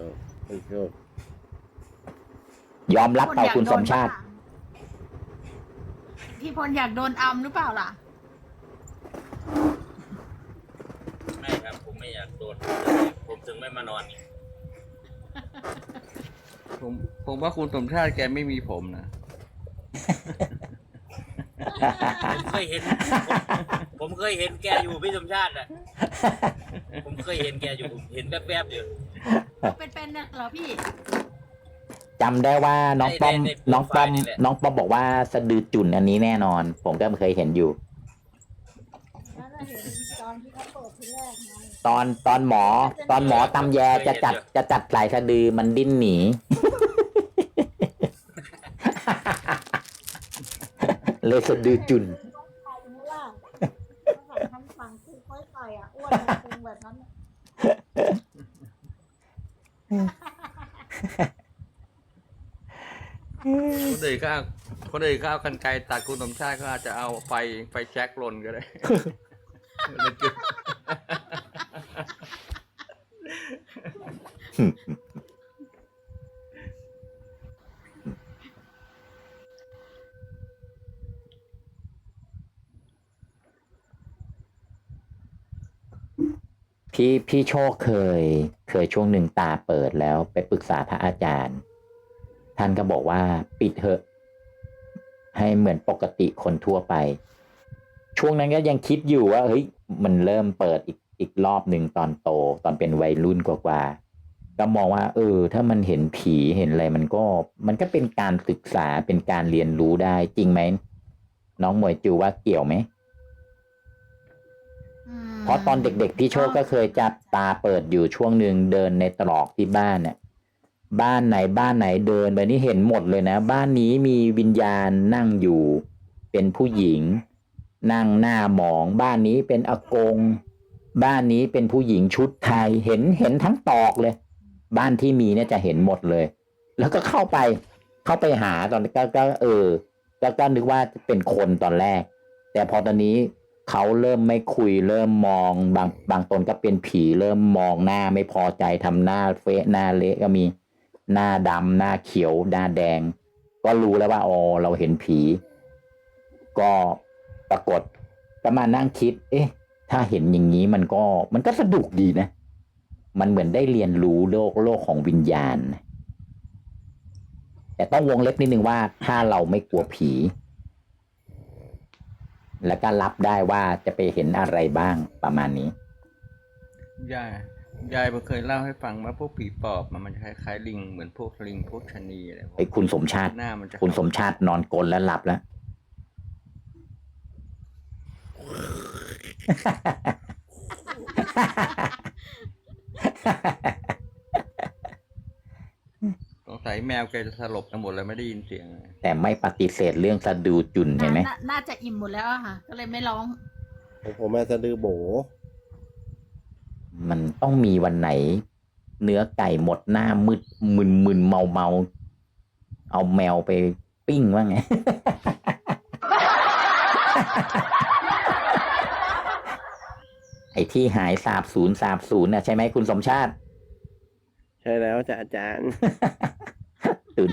ออคุณโชคยอมรับเปล่าคุณสมชาติ พี่พลอยากโดนอัมหรือเปล่าล่ะ ไม่ครับ ผมไม่อยากโดน ผมถึงไม่มานอนนี่ผมผมว่าคุณสมชาติแกไม่มีผมนะ ผมเคยเห็นผมผมเคยเห็นแกอยู่พี่สมชาติอะ ผมเคยเห็นแกอยู่ผมเห็นแป๊บๆอยู่ เป็นๆน่ะเหรอพี่จำได้ว่าน้องป้อม ในในในน้องป้อมโปรไฟล์นี่แหละ น้องป้อมบอกว่าสะดือจุ่นอันนี้แน่นอน ผมก็เคยเห็นอยู่ นั่นน่ะเห็นตอนที่เขาเปิดที่แรกไงตอนตอนหมอ ตอนหมอตำแยจะจัดจะจัดสายสะดือมันดิ้นหนี เลยสะดือจุ่นต้องไปนี่ล่ะต้องใส่ทำฝังคือค่อยใส่อะอ้วนคงแบบนั้นน่ะ คนอื่นก็เอาคนอื่นก็เอากันไกรตัดคุณสมชาติก็อาจจะเอาไฟไฟแช็กลนก็ได้ มันจุด พี่พี่โชคเคย เคยช่วงหนึ่งตาเปิดแล้วไปปรึกษาพระอาจารย์ ท่านก็บอกว่าปิดเถอะ ให้เหมือนปกติคนทั่วไป ช่วงนั้นก็ยังคิดอยู่ว่าเฮ้ยมันเริ่มเปิดอีกอีกรอบหนึ่งตอนโต ตอนเป็นวัยรุ่นกว่าๆก็มองว่า เออ ถ้ามันเห็นผีเห็นอะไรมันก็ มันก็เป็นการศึกษาเป็นการเรียนรู้ได้จริงไหมน้องหมวยจูว่าเกี่ยวไหม ราะตอนเด็กๆ พี่โชคก็เคยจับตาเปิดอยู่ช่วงหนึ่งเดินในตรอกที่บ้านเนี่ยบ้านไหนบ้านไหนเดินไปนี่เห็นหมดเลยนะ บ้านนี้มีวิญญาณนั่งอยู่ เป็นผู้หญิง นั่งหน้าหมอง บ้านนี้เป็นอากง บ้านนี้เป็นผู้หญิงชุดไทยเห็นเห็นทั้งตอกเลย บ้านที่มีเนี่ยจะเห็นหมดเลย แล้วก็เข้าไปเข้าไปหาตอนก็ก็เออก็ก็นึกว่าเป็นคนตอนแรก แต่พอตอนนี้ เขาเริ่มไม่คุยเริ่มมองบางบางตนก็เป็นผีเริ่มมองหน้าไม่พอใจทำหน้าเฟะหน้าเละก็มีหน้าดำหน้าเขียว หน้าแดง ก็รู้แล้วว่าอ๋อเราเห็นผี ก็ปรากฏก็มาณนั่งคิด เอ๊ะ ถ้าเห็นอย่างนี้มันก็มันก็สนุกดีนะ มันเหมือนได้เรียนรู้โลกโลกของวิญญาณ แต่ต้องวงเล็บนิดนึงว่าถ้าเราไม่กลัวผี แล้วก็รับได้ว่าจะไปเห็นอะไรบ้างประมาณนี้ ยายยายมันเคยเล่าให้ฟังว่าพวกผีปอบมันมันจะคล้ายๆลิงเหมือนพวกลิงพวกชะนีอะไรพวกไอ้คุณสมชาติหน้ามันจะคุณสมชาตินอนกลนแล้วหลับแล้ว สงสัยแมวแกจะสลบกันหมดเลยไม่ได้ยินเสียงเลยแต่ไม่ปฏิเสธเรื่องสะดูจุนเห็นไหมาน่าจะอิ่มหมดแล้วอะค่ะ ก็เลยไม่ร้อง ของผมแม่สะดือโบ มันต้องมีวันไหน เนื้อไก่หมดหน้ามืดมึนมึนเมาเมาเอาแมวไปปิ้งว่าไง ไอ้ที่หายสาบศูนย์สาบศูนย์น่ะใช่ไหมคุณสมชาติ ใช่แล้วจ้ะอาจารย์ ตุน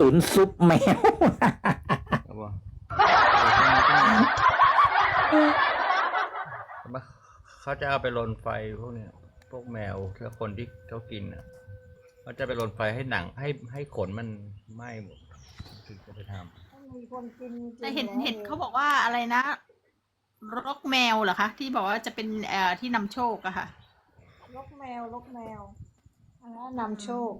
ตุนซุปแมว เอาบ่เขาจะเอาไปลนไฟพวกเนี้ยพวกแมวถ้าคนที่เขากินอะเขาจะไปลนไฟให้หนังให้ให้ขนมันไหม้หมดถึงจะไปทำถ้ามีคนกินจริงๆแต่เห็นแล้วเห็นเขาบอกว่าอะไรนะ รกแมวเหรอคะ ที่บอกว่าจะเป็นเอ่อที่นำโชคอะค่ะ ลกแมวลกแมวอันนั้นนำโชค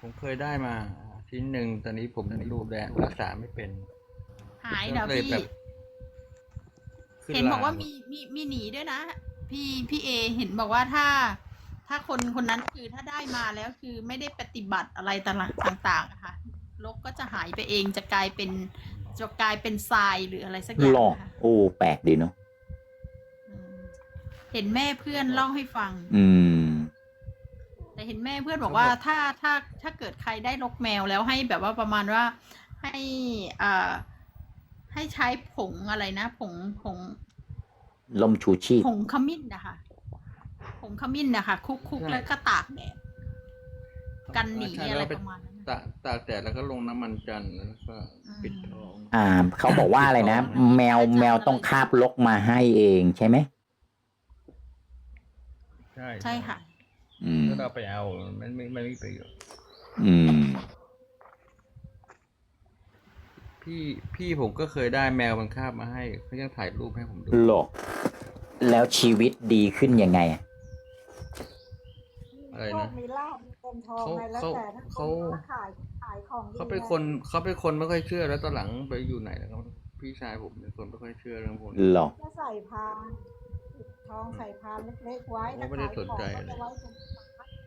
ผมเคยได้มาชิ้นหนึ่งตอนนี้ผมรูปแดงรักษาไม่เป็นหายเหรอเลยพี่แบบขึ้เห็นบอกว่าลมีมีมีหนีด้วยนะ พี่พี่เอเห็นบอกว่าถ้า ถ้าคนคนนั้นคือถ้าได้มาแล้วคือไม่ได้ปฏิบัติอะไรต่างๆอะค่ะลกก็จะหายไปเองจะกลายเป็นจะกลายเป็นทรายหรืออะไรสักอย่างหลอกนะคะโอ้แปลกดีเนาะอืมเห็นแม่เพื่อนเล่าให้ฟัง อืม แต่เห็นแม่เพื่อนบอกว่าถ้าถ้าถ้าเกิดใครได้ลกแมวแล้วให้แบบว่าประมาณว่าให้อ่าให้ใช้ผงอะไรนะผงผงลมชูชีพผงขมิ้นนะคะผงขมิ้นนะคะคลุกคุกใช่แล้วก็ตากแดดกันหนีใช่อะไรแล้วประมาณนั้นนะตากตากแดดแล้วก็ลงน้ำมันจันทร์แล้วก็ปิดทองอ่าเขาบอกว่าอะไรนะ แมวแมวต้องคาบลกมาให้เองใช่ไหมใช่ใช่ค่ะ อืมถ้าเราไปเอา มันไม่ไม่มีประโยชน์อืม พี่พี่ผมก็เคยได้แมวมันคาบมาให้เขายังถ่ายรูปให้ผมดูหรอกแล้วชีวิตดีขึ้นยังไงอะอะไรโชนะคมีลาบมีเงินทองเขาไงแล้วเขาแต่ถ้าเขาคนขายขายของดีเขาเป็นคนเขาเป็นคนไม่ค่อยเชื่อแล้วตอนหลังไปอยู่ไหนแล้วก็พี่ชายผมเป็นคนไม่ค่อยเชื่อเรื่องพวกนี้หรอกก็ใส่พานปิด ทองใส่พานเล็กๆไว้ผมไม่ได้สนใจขายของก็จะไว้ตรง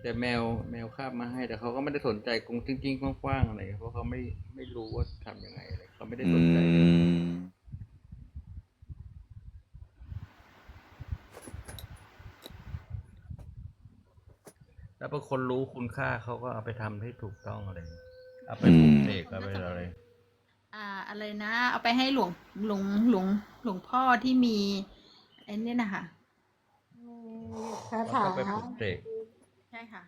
แต่แมวแมวคาบมาให้ แต่เขาก็ไม่ได้สนใจกงจริงๆกว้างๆอะไรเพราะเขาไม่ไม่รู้ว่าทำยังไงอะไรเขาไม่ได้อืสนใจมแล้วบางคนรู้คุณค่าเขาก็เอาไปทำให้ถูกต้องอะไรเอาไปปลูกเสกเอาไปอะไร อ่าอะไรนะ เอาไปให้หลวงหลวงหลวงหลวงพ่อที่มีไอ้นี่นะคะมี คาแล้วถาก็ไปปลูกเสกใช่ค่ะ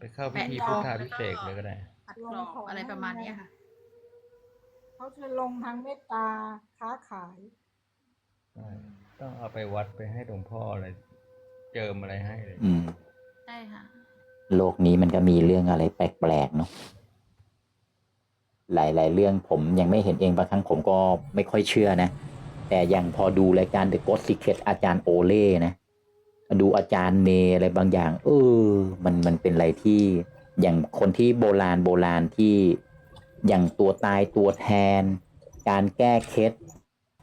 ไปเข้าพิธีพุทธาพิเศษกเลยก็ได้ปัดกรอบอะไรประมาณเนี้ยค่ะ เขาจะลงทางเมตตาค้าขาย ใช่ต้องเอาไปวัดไปให้หลวงพ่ออะไรเจิมอะไรให้เลยอืม ใช่ค่ะ โลกนี้มันก็มีเรื่องอะไรแปลกๆเนาะหลาย ๆ เรื่องผมยังไม่เห็นเองบางครั้งผมก็ไม่ค่อยเชื่อนะ แต่ยังพอดูรายการ The Ghost Secret อาจารย์โอเล่นะ ดูอาจารย์เนอะไรบางอย่าง เออ มันมันเป็นอะไรที่อย่างคนที่โบราณโบราณที่อย่างตัวตายตัวแทน การแก้เคล็ด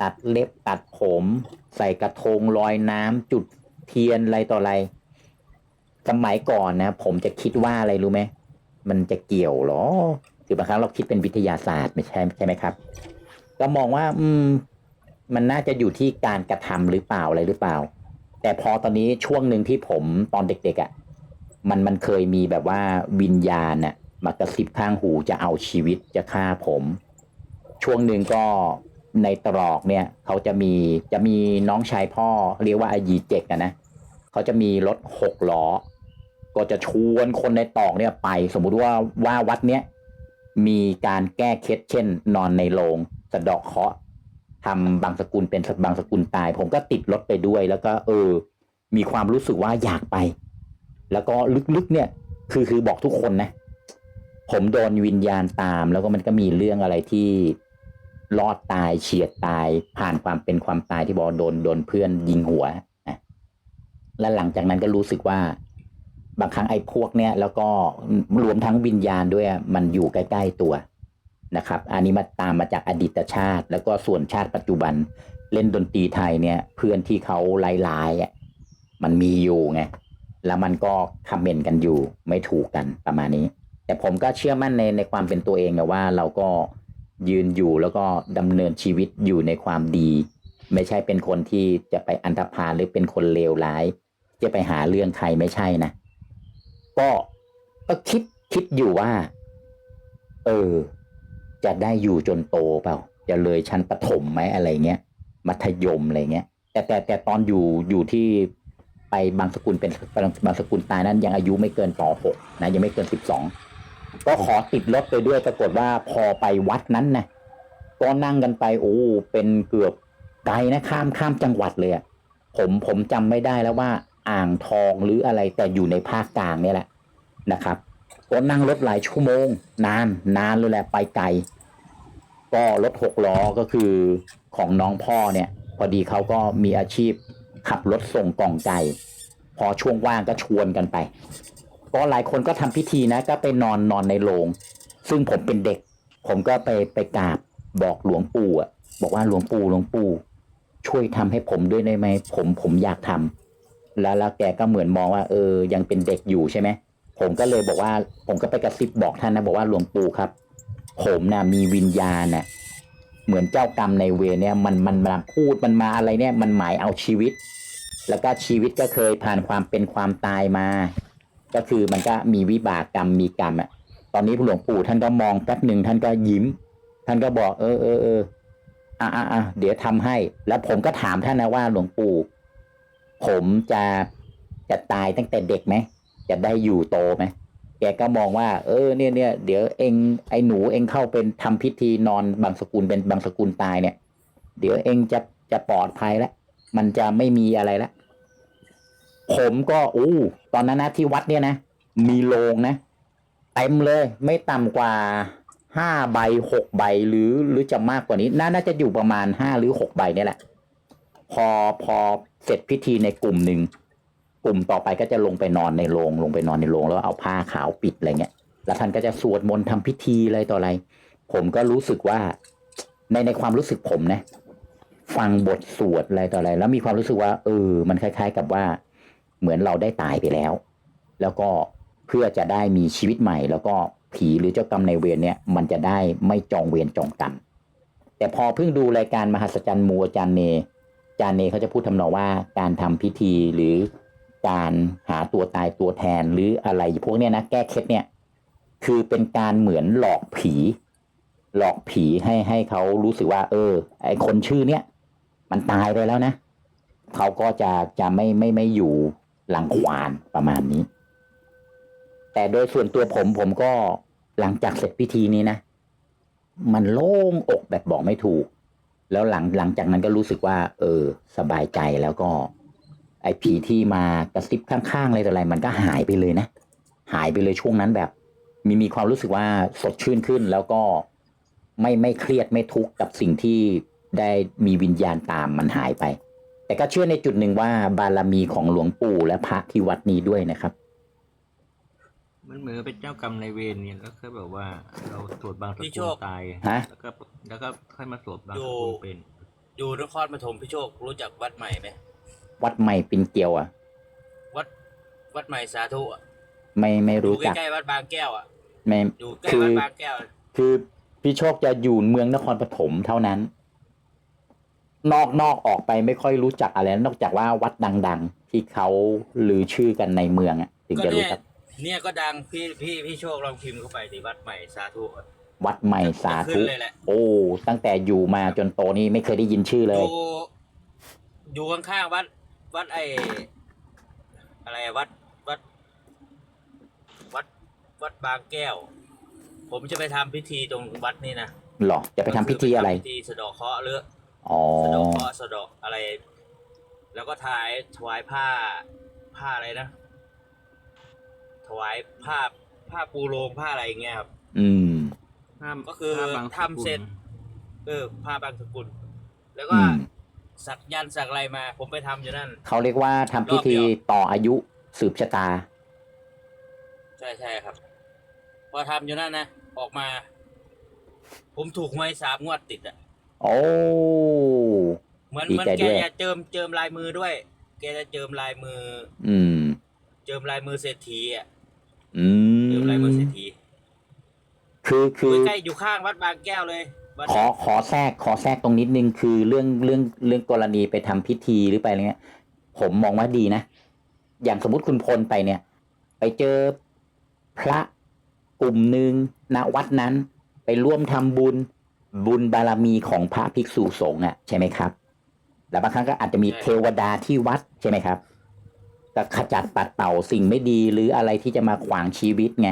ตัดเล็บตัดผม ใส่กระทงลอยน้ำจุดเทียนอะไรต่ออะไร สมัยก่อนนะ ผมจะคิดว่าอะไรรู้ไหมมันจะเกี่ยวหรอ คือบางครั้งเราคิดเป็นวิทยาศาสตร์ไม่ใช่ใช่ไหมครับ ก็มองว่า อืม มันน่าจะอยู่ที่การกระทำหรือเปล่าอะไรหรือเปล่า แต่พอตอนนี้ช่วงหนึ่งที่ผมตอนเด็กๆอะ่ะมันมันเคยมีแบบว่าวิญญาณน่ะมากระซิบข้างหูจะเอาชีวิตจะฆ่าผม ช่วงหนึ่งก็ในตรอกเนี่ยเขาจะมีจะมีน้องชายพ่อเรียกว่าอายีเจกอะนะเขาจะมีรถหกล้อ ก็จะชวนคนในตรอกเนี่ยไป สมมุติว่าว่าวัดเนี้ยมีการแก้เคล็ดเช่น นอนในโรงสะดาะเคาะ ทำบางสกุลเป็นบางสกุลตาย ผมก็ติดรถไปด้วย แล้วก็ เออ มีความรู้สึกว่าอยากไป แล้วก็ลึกๆเนี่ย คือคือบอกทุกคนนะ ผมโดนวิญญาณตาม แล้วก็มันก็มีเรื่องอะไรที่รอดตายเฉียดตาย ผ่านความเป็นความตายที่บอกโดนโดนเพื่อนยิงหัวนะและหลังจากนั้นก็รู้สึกว่า บางครั้งไอ้พวกเนี้ยแล้วก็รวมทั้งวิญญาณด้วยมันอยู่ใกล้ ๆตัว นะครับ อันนี้มาตามมาจากอดีตชาติ แล้วก็ส่วนชาติปัจจุบันเล่นดนตรีไทยเนี่ยเพื่อนที่เขาไล่ๆอะมันมีอยู่ไงแล้วมันก็คอมเมนต์กันอยู่ไม่ถูกกันประมาณนี้ แต่ผมก็เชื่อมั่นในในความเป็นตัวเองนะว่าเราก็ยืนอยู่แล้วก็ดำเนินชีวิตอยู่ในความดี ไม่ใช่เป็นคนที่จะไปอันธพาลหรือเป็นคนเลวร้าย จะไปหาเรื่องใครไม่ใช่นะก็ก็คิดคิดอยู่ว่า เออ จะได้อยู่จนโตเปล่า จะเลยชั้นประถมไหมอะไรเงี้ย มัธยมอะไรเงี้ย แต่แต่แต่ตอนอยู่อยู่ที่ไปบางสกุลเป็นบางบางสกุลตายนั้นยังอายุไม่เกินป .6 นะยังไม่เกิน 12 ก็ขอติดรถไปด้วยปรากฏว่าพอไปวัดนั้นนะก็นั่งกันไปโอ้เป็นเกือบไกลนะข้ามข้ามจังหวัดเลยอะผมผมจำไม่ได้แล้วว่าอ่างทองหรืออะไรแต่อยู่ในภาคกลางเนี่ยแหละนะครับ ก็นั่งรถหลายชั่วโมง นานนานเลยแหละไปไกลก็รถหกล้อก็คือของน้องพ่อเนี่ย พอดีเขาก็มีอาชีพขับรถส่งกล่องไก่พอช่วงว่างก็ชวนกันไปก็หลายคนก็ทำพิธีนะ ก็ไปนอนนอนในโรงซึ่งผมเป็นเด็ก ผมก็ไปไปกราบบอกหลวงปู่อะ บอกว่าหลวงปู่หลวงปู่ ช่วยทำให้ผมด้วยได้ไหมผมผมอยากทำแล้วแล้วแกก็เหมือนมองว่า เออ ยังเป็นเด็กอยู่ใช่ไหม ผมก็เลยบอกว่า ผมก็ไปกระซิบบอกท่านนะบอกว่าหลวงปู่ครับ ผมนะ่ะมีวิญญาณน่ะเหมือนเจ้ากรรมในเวรเนี่ยมันมันมาพูดมันมาอะไรเนี่ย มันหมายเอาชีวิต แล้วก็ชีวิตก็เคยผ่านความเป็นความตายมา ก็คือมันก็มีวิบากกรรมมีกรรมอะตอนนี้หลวงปู่ท่านก็มองแป๊บหนึ่งท่านก็ยิ้ม ท่านก็บอก เออเออเอออะอะอะเดี๋ยวทำให้ แล้วผมก็ถามท่านนะว่าหลวงปู่ ผมจะจะตายตั้งแต่เด็กไหม จะได้อยู่โตไหมแกก็มองว่า เออเนี่ยเนี่ยเดี๋ยวเองไอ้หนูเองเข้าเป็นทำพิธีนอนบางสกุลเป็นบางสกุลตายเนี่ย เดี๋ยวเองจะจะปลอดภัยแล้วมันจะไม่มีอะไรแล้วผมก็อู้ตอนนั้นนะที่วัดเนี่ยนะมีโรงนะเต็มเลย ไม่ต่ำกว่าห้าใบหกใบหรือหรือจะมากกว่านี้ น่าน่าจะอยู่ประมาณห้าหรือหกใบเนี่ยแหละ พอพอเสร็จพิธีในกลุ่มหนึ่ง กลุ่มต่อไปก็จะลงไปนอนในโรงลงไปนอนในโรงแล้วเอาผ้าขาวปิดอะไรเงี้ยแล้วท่านก็จะสวดมนต์ทำพิธีอะไรต่ออะไร ผมก็รู้สึกว่าในในความรู้สึกผมนะ ฟังบทสวดอะไรต่ออะไร แล้วมีความรู้สึกว่า เออ มันคล้าย ๆ กับว่า เหมือนเราได้ตายไปแล้ว แล้วก็เพื่อจะได้มีชีวิตใหม่ แล้วก็ผีหรือเจ้ากรรมในเวรเนี่ย มันจะได้ไม่จองเวรจองกรรมแต่พอเพิ่งดูรายการมหัศจรรย์มูอาจารย์เนอาจารย์เนเขาจะพูดทำนองว่าการทำพิธีหรือ การหาตัวตายตัวแทนหรืออะไรพวกเนี้ยนะแก้เคล็ดเนี่ย คือเป็นการเหมือนหลอกผี หลอกผีให้ให้เขารู้สึกว่า เออ ไอคนชื่อเนี้ยมันตายไปแล้วนะเขาก็จะจะไม่ไม่ไม่อยู่หลังควานประมาณนี้ แต่โดยส่วนตัวผมผมก็หลังจากเสร็จพิธีนี้นะ มันโล่งอกแบบบอกไม่ถูก แล้วหลังหลังจากนั้นก็รู้สึกว่า เออ สบายใจแล้วก็ ไอ้ผีที่มากระซิบข้างๆอะไรต่ออะไร มันก็หายไปเลยนะ หายไปเลยช่วงนั้นแบบ มีมีความรู้สึกว่าสดชื่นขึ้นแล้วก็ไม่ไม่เครียดไม่ทุกข์กับสิ่งที่ได้มีวิญญาณตามมันหายไป แต่ก็เชื่อในจุดหนึ่งว่าบารมีของหลวงปู่และพระที่วัดนี้ด้วยนะครับ มันเหมือนเป็นเจ้ากรรมนายเวรเนี่ยแล้วก็แบบว่าเราสวดบางสพี่กุโชลค ตายฮะ แล้วก็แล้วก็ค่อยมาสวดบางอยู่สกุลเป็น อยู่นครปฐมพี่โชครู้จักวัดใหม่ไหม วัดใหม่ปินเกลียวอะ วัดวัดใหม่สาธุอะไม่ไม่อยู่รู้จักใกล้ๆวัดบางแก้วอะไม่อยู่ใกล้คือวัดบางแก้วคือพี่โชคจะอยู่เมืองนครปฐมเท่านั้น นอกนอกออกไปไม่ค่อยรู้จักอะไร นอกจากว่าวัดดัง ๆ ที่เขาลือชื่อกันในเมืองอะถึงก็จะรู้เนี่ยจัก เนี่ยก็ดังพี่พี่พี่โชคลองพิมพ์เข้าไปสิวัดใหม่สาธุอะวัดใหม่สาจะธุขึ้นเลยแหละ โอ้ ตั้งแต่อยู่มาจนโตนี่ไม่เคยได้ยินชื่อเลอย ยู่อยู่ข้างๆวัด วัดไออะไรอะวัดวัด วัดวัดบางแก้ว ผมจะไปทำพิธีตรงวัดนี่นะหรอจะไปทำพิธีอะไร พิธีสะเดอกเคราะห์หรือ อ๋อ สะเดอกเคราะห์สะเดอกอะไร แล้วก็ถวายถวายผ้าผ้าอะไรนะ ถวายผ้าผ้าปูโรงผ้าอะไรอย่างเงี้ยครับ อืม ห้ามก็คือห้ามบางสกุลทำเสร็จ เออผ้าบางสกุล แล้วก็อืม สักยันต์สักอะไรมา ผมไปทำอยู่นั่น เขาเรียกว่าทำพิธีรอบเดียวต่ออายุสืบชะตา ใช่ใช่ครับ พอทำอยู่นั่นนะ ออกมา ผมถูกหวยสามงวดติดอะโอ้ เหมือนดีเหมือนใจแกด้วย จะเจิมเจิมลายมือด้วย แกจะเจิมลายมือ อืม เจิมลายมือเศรษฐีอะอืเจิมลายมือเศรษมฐีคืออคืยู่อใกล้ๆอยู่ข้างวัดบางแก้วเลยวัด ขอขอแทรกขอแทรกตรงนิดนึงคือเรื่องเรื่องเรื่องกรณีไปทำพิธีหรือไปอะไรเงี้ย ผมมองว่าดีนะ อย่างสมมติคุณพลไปเนี่ย ไปเจอพระกลุ่มหนึ่งณวัดนั้น ไปร่วมทำบุญบุญบารมีของพระภิกษุสงฆ์อะใช่ไหมครับ แล้วบางครั้งก็อาจจะมีเทวดาที่วัดใช่ไหมครับก็ขจัดปัดเป่าสิ่งไม่ดีหรืออะไรที่จะมาขวางชีวิตไง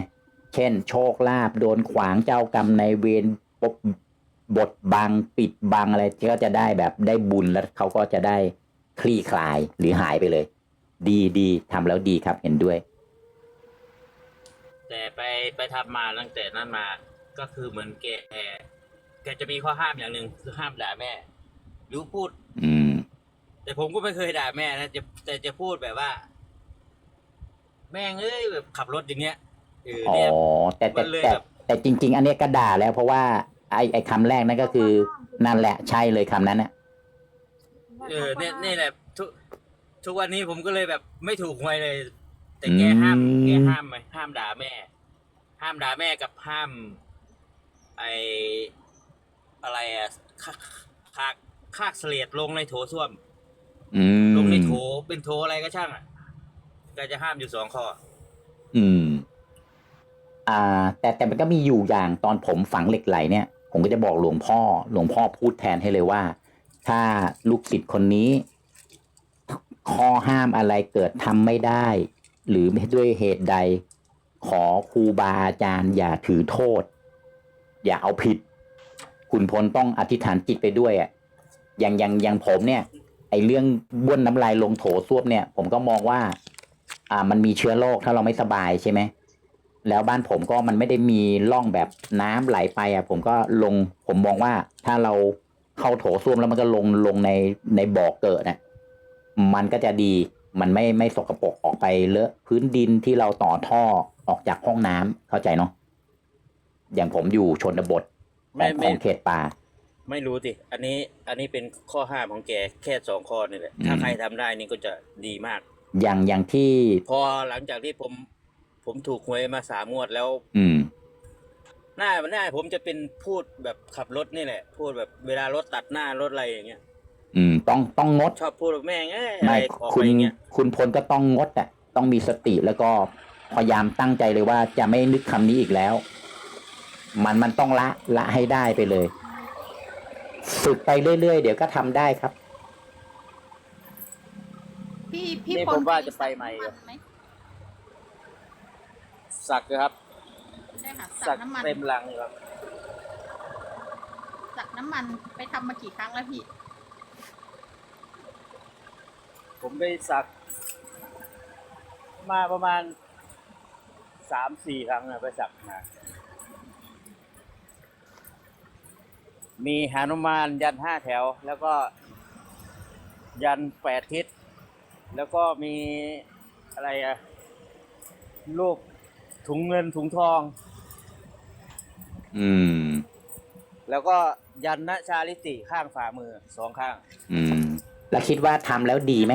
เช่น โชคลาภโดนขวางเจ้ากรรมในายเวรป บบทบังปิดบังอะไรก็จะได้แบบได้บุญแล้วเขาก็จะได้คลี่คลายหรือหายไปเลย ดีดีทำแล้วดีครับเห็นด้วย แต่ไปไปทำมาตั้งแต่นั้นมา ก็คือเหมือนแกแกจะมีข้อห้ามอย่างหนึ่งคือห้ามด่าแม่หรือพูด อืม แต่ผมก็ไม่เคยด่าแม่นะจะแต่จะพูดแบบว่า แม่งเอ้ยแบบขับรถอย่างเงี้ยเอออ๋อเนี่ยแต่แต่มันเลยแต่แบบแต่จริง ๆ อันเนี้ยก็ด่าแล้วเพราะว่า ไอ้ไอ้คำแรกนั่นก็คือนั่นแหละใช่เลยคำนั้นน่ะเออเนี่ยนี่แหละทุกทุกวันนี้ผมก็เลยแบบไม่ถูกหวยเลย แต่แกห้ามอืมแกห้ามไหมห้ามด่าแม่ ห้ามด่าแม่กับห้าม ไออะไรอะคาคากคากเสลียดลงในโถส้วมอืมลงในโถเป็นโถอะไรก็ช่างอะแกจะห้ามอยู่สองข้อ อืม อ่า แต่แต่มันก็มีอยู่อย่างตอนผมฝังเหล็กไหลเนี่ย ผมก็จะบอกหลวงพ่อ หลวงพ่อพูดแทนให้เลยว่า ถ้าลูกศิษย์คนนี้ ข้อห้ามอะไรเกิดทำไม่ได้ หรือด้วยเหตุใด ขอครูบาอาจารย์ อย่าถือโทษ อย่าเอาผิด คุณพลต้องอธิษฐานจิตไปด้วยอะ่ะอย่างอย่างอย่างผมเนี่ย ไอเรื่องบ้วนน้ำลายลงโถส้วมเนี่ย ผมก็มองว่า อ่า มันมีเชื้อโรคถ้าเราไม่สบายใช่ไหม แล้วบ้านผมก็มันไม่ได้มีร่องแบบน้ำไหลไปอะผมก็ลงผมมองว่าถ้าเราเข้าโถส้วมแล้วมันก็ลงลงในในบ่อเกิดน่ะมันก็จะดีมันไม่ไม่สกปรกออกไปเลอะพื้นดินที่เราต่อท่อออกจากห้องน้ำเข้าใจเนาะอย่างผมอยู่ชนบทขไม่องขไม่องเขตป่า ไม่รู้สิอันนี้อันนี้เป็นข้อห้ามของแกแค่สองข้อนี่แหละถ้าอืมใครทำได้นี่ก็จะดีมาก อย่างอย่างที่ พอหลังจากที่ผม ผมถูกหวยมาสามงวดแล้ว อืม หน้าหน้าผมจะเป็นพูดแบบขับรถนี่แหละ พูดแบบเวลารถตัดหน้ารถอะไรอย่างเงี้ย อืม ต้องต้องงดชอบพูดแบบแม่งเอ้ยอะไรไม่ออกคุไปณอย่างเงี้ย คุณพลก็ต้องงดอะ ต้องมีสติแล้วก็พยายามตั้งใจเลยว่าจะไม่นึกคำนี้อีกแล้ว มันมันต้องละละให้ได้ไปเลย ฝึกไปเรื่อยๆ เดี๋ยวก็ทำได้ครับ พี่พี่นี่พผลมว่าจะไปใหม่ สักน้ำนไหม สักนะครับ ใช่ค่ะสัสักกน้ำมันเต็มลังเลยครับสักน้ำมันไปทำมากี่ครั้งแล้วพี่ ผมไปสัก มาประมาณสามสี่ครั้งนะไปสักมามีหานุมานยันห้าแถว แล้วก็ ยันแปดทิศแล้วก็มีอะไรอะรูป ถุงเงินถุงทอง อืม แล้วก็ยันนะชาลิติข้างฝ่ามือสองข้าง อืม แล้วคิดว่าทำแล้วดีไหม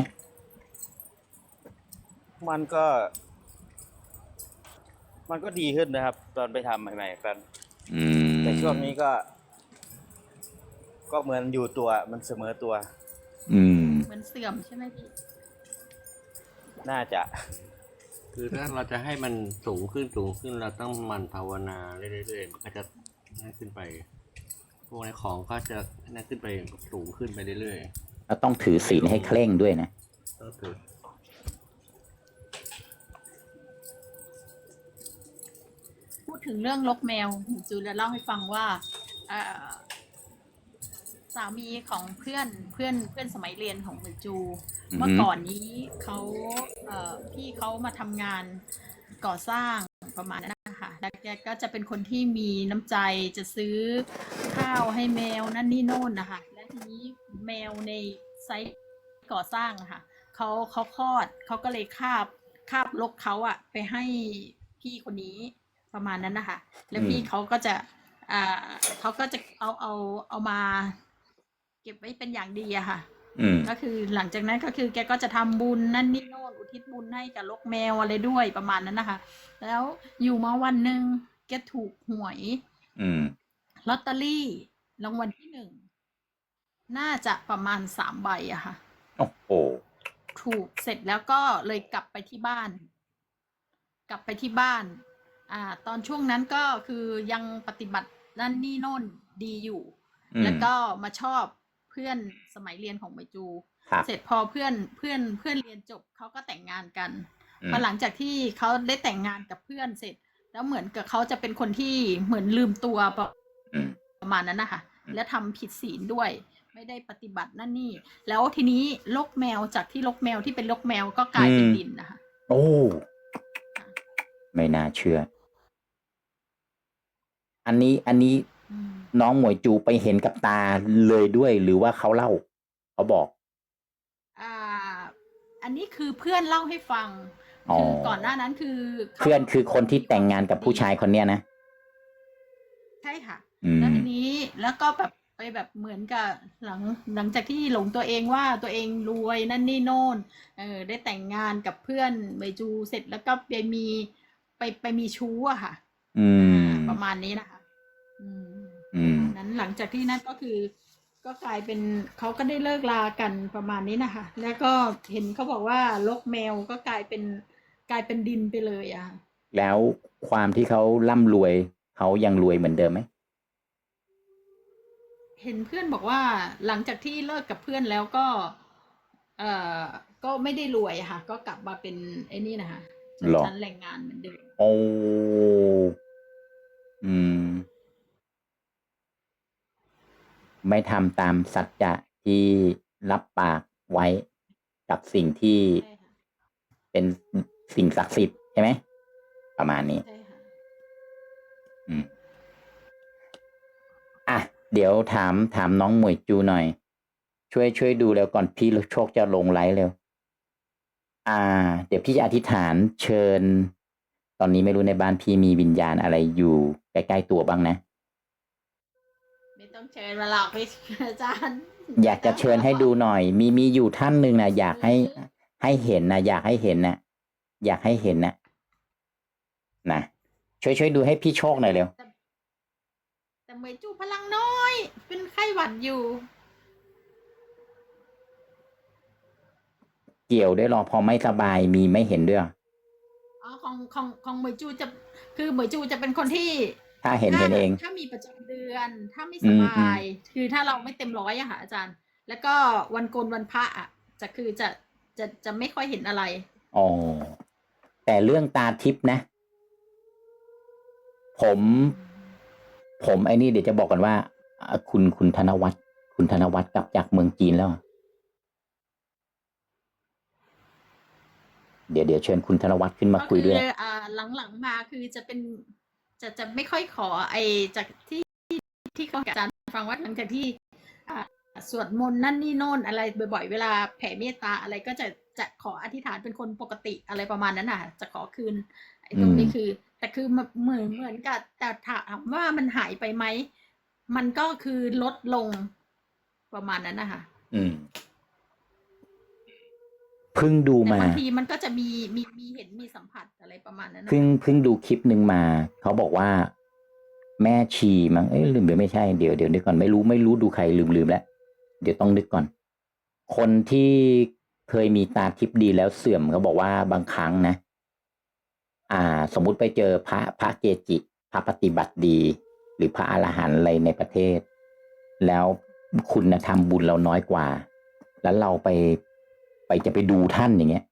มันก็ มันก็ดีขึ้นนะครับ ตอนไปทำใหม่ๆกัน อืมแต่ช่วงนี้ก็ ก็เหมือนอยู่ตัวมันเสมอตัว อืม เหมือนเสื่อมใช่ไหมพี่ น่าจะ คือถ้าเราจะให้มันสูงขึ้นสูงขึ้นเราต้องหมันภาวนาเรื่อยๆมันก็จะนั่นขึ้นไปพวกในของก็จะนั่นขึ้นไปสูงขึ้นไปเรื่อยแล้วต้องถือศีลให้เคร่งด้วยนะๆก็คือพูดถึงเรื่องลกแมวหนูจูจะเล่าให้ฟังว่าเอ่อสามีของเพื่อนเพื่อนเพื่อนสมัยเรียนของหนูจู อือฮึ เมื่อก่อนนี้เขาเอ่อพี่เขามาทำงานก่อสร้างประมาณนั้นนะคะแล้วแกก็จะเป็นคนที่มีน้ำใจจะซื้อข้าวให้แมวนั่นนี่โน่นนะคะและทีนี้แมวในไซต์ก่อสร้างอะค่ะเขาเขาคลอดเขาก็เลยคาบคาบลกเขาอะไปให้พี่คนนี้ประมาณนั้นนะคะแล้วอืมพี่เขาก็จะ อ่าเขาก็จะเอาเอาเอามา เก็บไว้เป็นอย่างดีอะค่ะอืมก็คือหลังจากนั้นก็คือแกก็จะทำบุญนั่นนี่โน่นอุทิศบุญให้กับลกแมวอะไรด้วยประมาณนั้นนะคะ แล้วอยู่มาวันหนึ่งแกถูกหวยอืมลอตเตอรี่รางวัลที่หนึ่งน่าจะประมาณสามใบอะค่ะโอ้โหถูกเสร็จแล้วก็เลยกลับไปที่บ้าน กลับไปที่บ้าน อ่า ตอนช่วงนั้นก็คือยังปฏิบัตินั่นนี่โน่นดีอยู่อืมแล้วก็มาชอบ เพื่อนสมัยเรียนของใบจู ครับ เสร็จพอเพื่อนเพื่อนเพื่อนเรียนจบเขาก็แต่งงานกันอืม พอหลังจากที่เขาได้แต่งงานกับเพื่อนเสร็จ แล้วเหมือนกับเขาจะเป็นคนที่เหมือนลืมตัวประอืม ประมาณนั้นนะคะอืม และทำผิดศีลด้วย ไม่ได้ปฏิบัตินั่นนี่ แล้วทีนี้ลกแมวจากที่ลกแมวที่เป็นลกแมวก็กลายเป็นดินนะคะ โอ้ไม่น่าเชื่อ อันนี้อันนี้อืม น้องหมวยจูไปเห็นกับตาเลยด้วย หรือว่าเขาเล่าเขาบอก อ่า อันนี้คือเพื่อนเล่าให้ฟังอ๋อ คือก่อนหน้านั้นคือขาเพื่อนคือคนที่แต่งงานกับผู้ชายคนเนี้ยนะใช่ค่ะ อืมแล้วทีนี้แล้วก็แบบไปแบบเหมือนกับหลังหลังจากที่หลงตัวเองว่าตัวเองรวยนั่นนี่โน่นเออได้แต่งงานกับเพื่อนเบจูเสร็จแล้วก็ไปมีไปไปมีชู้อะค่ะ อืมอ่าประมาณนี้นะคะ อืม อืม นั้นหลังจากที่นั่นก็คือ ก็กลายเป็นเขาก็ได้เลิกลากันประมาณนี้นะคะ แล้วก็เห็นเขาบอกว่าลกแมวก็กลายเป็นกลายเป็นดินไปเลยอะค่ะแล้วความที่เขาร่ำรวยเขายังรวยเหมือนเดิมไหมเห็นเพื่อนบอกว่าหลังจากที่เลิกกับเพื่อนแล้วก็ เอ่อก็ไม่ได้รวยอะค่ะ ก็กลับมาเป็นไอ้นี่นะคะชนหรอชั้นแรงงานเหมือนเดิม โอ้อืม ไม่ทำตามสัจจะที่รับปากไว้กับสิ่งที่ใช่ค่ะเป็นสิ่งศักดิ์สิทธิ์ใช่ไหม ประมาณนี้ ใช่ค่ะ อืม อะ เดี๋ยวถามถามน้องหมวยจูหน่อย ช่วยช่วยดูแล้วก่อนพี่โชคจะลงไลฟ์เร็ว อ่า เดี๋ยวพี่จะอธิษฐานเชิญ ตอนนี้ไม่รู้ในบ้านพี่มีวิญญาณอะไรอยู่ใกล้ๆตัวบ้างนะไม่ ต้องเชิญมาหรอกพี่อาจารย์อยากจะเชิญให้ดูหน่อย มีมีอยู่ท่านหนึ่งนะอยากให้ให้เห็นนะอยากให้เห็นนะอยากให้เห็นนะนะช่วยช่วยดูให้พี่โชคหน่อยเร็วแต่แต่เหมยจูพลังน้อย เป็นไข้หวัดอยู่ เกี่ยวด้วยหรอพอไม่สบายมีไม่เห็นด้วยเหรออ๋อของของของเหมยจูจะ คือเหมยจูจะเป็นคนที่ ถ้าเห็นเห็นเอง ถ้ามีประจำเดือน ถ้าไม่อืสมบาย คือถ้าเราไม่เต็มร้อยอะค่ะอาจารย์ แล้วก็วันโกนวันพระอะจะคือจะจะจะไม่ค่อยเห็นอะไรอ๋อแต่เรื่องตาทิพย์นะ ผม ผมไอ้นี่เดี๋ยวจะบอกกันว่าอะคุณคุณธนวัฒน์คุณธนวัฒน์กลับจากเมืองจีนแล้ว เดี๋ยวเดี๋ยวเชิญคุณธนวัฒน์ขึ้นมาคุยด้วยก็คืออ่าหลังๆมาคือจะเป็นจะจะไม่ค่อยขอไอจากที่ ที่เขาอาจารย์ฟังว่าหลังจากที่อ่าสวดมนต์นั่นนี่โน่นอะไรบ่อยๆ เวลาแผ่เมตตาอะไรก็จะจะขออธิษฐานเป็นคนปกติอะไรประมาณนั้นน่ะ จะขอคืนไอ้ตรงนี้อืมคือ แต่คือมันเหมือนเหมือนกับแต่ถามว่ามันหายไปไหมมันก็คือลดลงประมาณนั้นนะคะอืมเพิ่งดูแต่มาบางทีมันก็จะมีมีมีเห็นมีสัมผัสอะไรประมาณนั้นนะเพิ่งเพิ่งดูคลิปหนึ่งมา เขาบอกว่า แม่ชีมั้งเอ้ยลืมไปไม่ใช่เดี๋ยวเดี๋ยวนึกก่อนไม่รู้ไม่รู้ดูใครลืมลืมแล้ว เดี๋ยวต้องนึกก่อน คนที่เคยมีตาทิพย์ดีแล้วเสื่อมเขาบอกว่าบางครั้งนะ อ่า สมมุติไปเจอพระพระเกจิพระปฏิบัติดี หรือพระอรหันต์อะไรในประเทศ แล้วคุณธรรมบุญเราน้อยกว่า แล้วเราไปไปจะไปดูท่านอย่างเงี้ย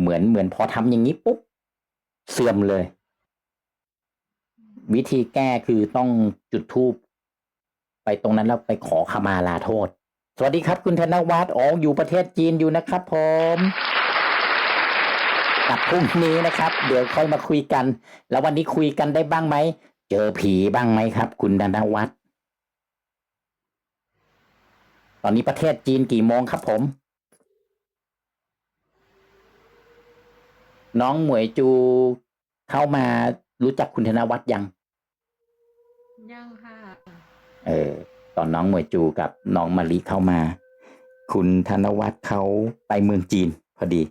เหมือนเหมือนพอทำอย่างนี้ปุ๊บเสื่อมเลย วิธีแก้คือต้องจุดธูปไปตรงนั้นแล้วไปขอขมาลาโทษ สวัสดีครับ คุณธนวัฒน์อ๋ออยู่ประเทศจีนอยู่นะครับ ผมกับพรุ่งนี้นะครับ เดี๋ยวค่อยมาคุยกัน แล้ววันนี้คุยกันได้บ้างไหม เจอผีบ้างไหมครับ คุณธนวัฒน์ตอนนี้ประเทศจีนกี่โมงครับผม น้องหมวยจูเข้ามารู้จักคุณธนวัฒน์ยัง ยังค่ะ เออ ตอนน้องหมวยจูกับน้องมาลิเข้ามา คุณธนวัฒน์เขาไปเมืองจีนพอดี